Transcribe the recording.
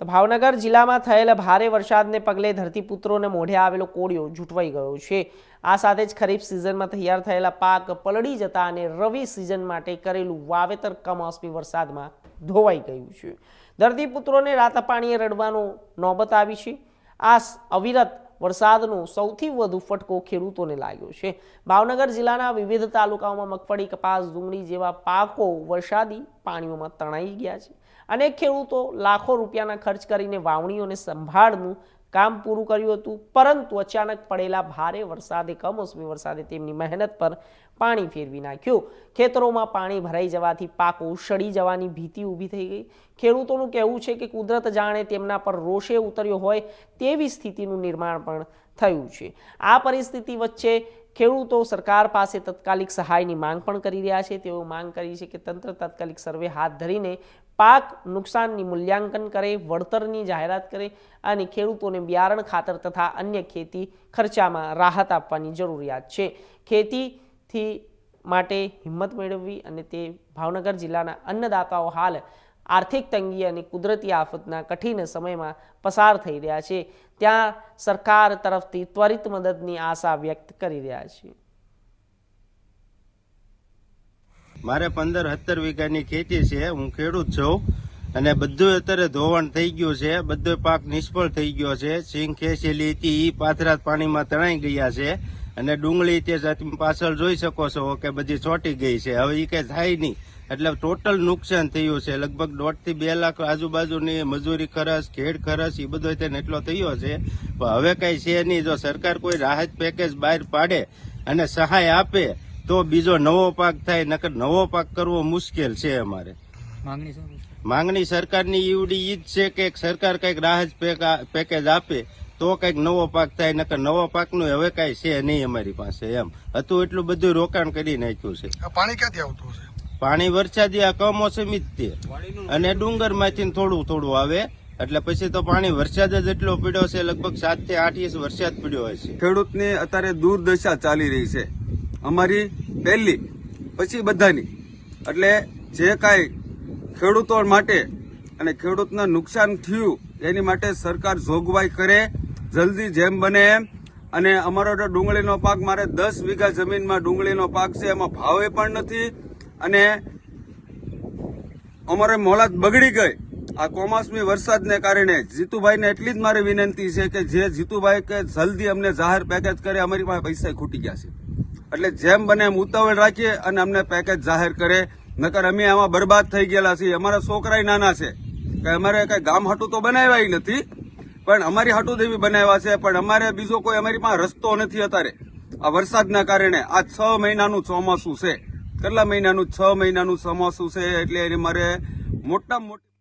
તો ભાવનગર જિલ્લામાં થયેલા ભારે વરસાદને પગલે ધરતીપુત્રોને મોઢે આવેલો કોળિયો ઝૂંટવાઈ ગયો છે. આ સાથે જ ખરીફ સિઝનમાં તૈયાર થયેલા પાક પલળી જતા અને રવિ સિઝન માટે કરેલું વાવેતર કમોસમી વરસાદમાં ધોવાઈ ગયું છે. ધરતીપુત્રોને રાતા પાણીએ રડવાનો નોબત આવી છે. આ અવિરત વરસાદનો સૌથી વધુ ફટકો ખેડૂતોને લાગ્યો છે. ભાવનગર જિલ્લાના વિવિધ તાલુકાઓમાં મગફળી, કપાસ, ડુંગળી જેવા પાકો વરસાદી પાણીઓમાં તણાઈ ગયા છે. અનેક ખેડૂતો લાખો રૂપિયાના ખર્ચ કરીને વાવણીઓને સંભાળનું કામ પૂરું કર્યું હતું, પરંતુ અચાનક પડેલા ભારે વરસાદે, કમોસમી વરસાદે તેમની મહેનત પર પાણી ફેરવી નાખ્યું. ખેતરોમાં પાણી ભરાઈ જવાથી પાકો સડી જવાની ભીતિ ઊભી થઈ ગઈ. ખેડૂતોનું કહેવું છે કે કુદરત જાણે તેમના પર રોષે ઉતર્યો હોય તેવી સ્થિતિનું નિર્માણ પણ થયું છે. આ પરિસ્થિતિ વચ્ચે ખેડૂતો સરકાર પાસે તત્કાલિક સહાયની માંગ પણ કરી રહ્યા છે. તેઓ માંગ કરી છે કે તંત્ર તાત્કાલિક સર્વે હાથ ધરીને પાક નુકસાનની મૂલ્યાંકન કરે, વળતરની જાહેરાત કરે અને ખેડૂતોને બિયારણ ખાતર તથા અન્ય ખેતી ખર્ચામાં રાહત આપવાની જરૂરિયાત છે. ખેતીથી માટે હિંમત મેળવવી અને તે ભાવનગર જિલ્લાના અન્નદાતાઓ હાલ આર્થિક તંગી અને કુદરતી આફતના કઠિન સમયમાં પસાર થઈ રહ્યા છે. ત્યાં સરકાર તરફથી ત્વરિત મદદની આશા વ્યક્ત કરી રહ્યા છે. મારે પંદર સત્તર વીઘાની ખેતી છે, હું ખેડૂત છું. અને બધું અત્યારે ધોવાણ થઈ ગયું છે બધો પાક નિષ્ફળ થઈ ગયો છે. સિંગ ખેસેલી હતી એ પાથરા પાણીમાં તણાઈ ગયા છે. અને ડુંગળી તે પાછળ જોઈ શકો છો કે બધી ચોંટી ગઈ છે. હવે એ કઈ થાય નહીં. એટલે ટોટલ નુકસાન થયું છે. લગભગ દોઢથી બે લાખ આજુબાજુની મજૂરી ખર્ચ, ખેડ ખર્ચ એ બધો તેને એટલો થયો છે. પણ હવે કઈ છે નહીં. જો સરકાર કોઈ રાહત પેકેજ બહાર પાડે અને સહાય આપે તો બીજો નવો પાક થાય નકર નવો પાક કરવો મુશ્કેલ છે અમારે. માંગણી સરકારની ઈવડી ઈ જ છે કે સરકાર કંઈક રાહત પેકા- પેકેજ આપે તો કંઈક નવો પાક થાય નકર નવો પાકનું હવે કઈ છે નહીં અમારી પાસે એમ. હતું એટલું બધું રોકાણ કરી નાખ્યું છે. પાણી ક્યાંથી આવતું હશે? પાણી વરસાદી આ કમોસમી જ તે. અને ડુંગરમાંથી થોડું થોડું આવે એટલે પછી તો પાણી વરસાદ જ એટલો પીડ્યો છે લગભગ સાતથી આઠ ઇંચ વરસાદ પીડ્યો હશે. ખેડૂતની અત્યારે દુર્દશા ચાલી રહી છે. અમારી પહેલી, પછી બધાની. એટલે જે કાંઈ ખેડૂતો માટે અને ખેડૂતને નુકસાન થયું, એની માટે સરકાર જોગવાઈ કરે, જલ્દી જેમ બને એમ. અને અમારો ડુંગળીનો પાક, મારે દસ વીઘા જમીનમાં ડુંગળીનો પાક છે, એમાં ભાવે પણ નથી. અને અમારે મોલાત બગડી ગઈ. આ કોમાસમી વરસાદને કારણે જીતુભાઈને એટલી જ મારી વિનંતી છે કે જે જીતુભાઈ કે જલ્દી અમને જાહેર પેકેજ કરે, અમારી પાસે પૈસા ખૂટી ગયા છે. એટલે જેમ બને એમ ઉતાવળ રાખીએ અને અમને પેકેજ જાહેર કરે. નકર અમે આમાં બરબાદ થઈ ગયેલા છીએ. અમારા છોકરાય નાના છે. કે અમારે કઈ ગામ હાટું તો બનાવ્યા નથી. પણ અમારી હાટું દેવી બનાવ્યા છે. પણ અમારે બીજો કોઈ અમારી પાસે રસ્તો નથી અત્યારે. આ વરસાદના કારણે આ છ મહિનાનું ચોમાસું છે. કેટલા મહિનાનું? છ મહિનાનું ચોમાસું છે એટલે એને મારે મોટા મોટી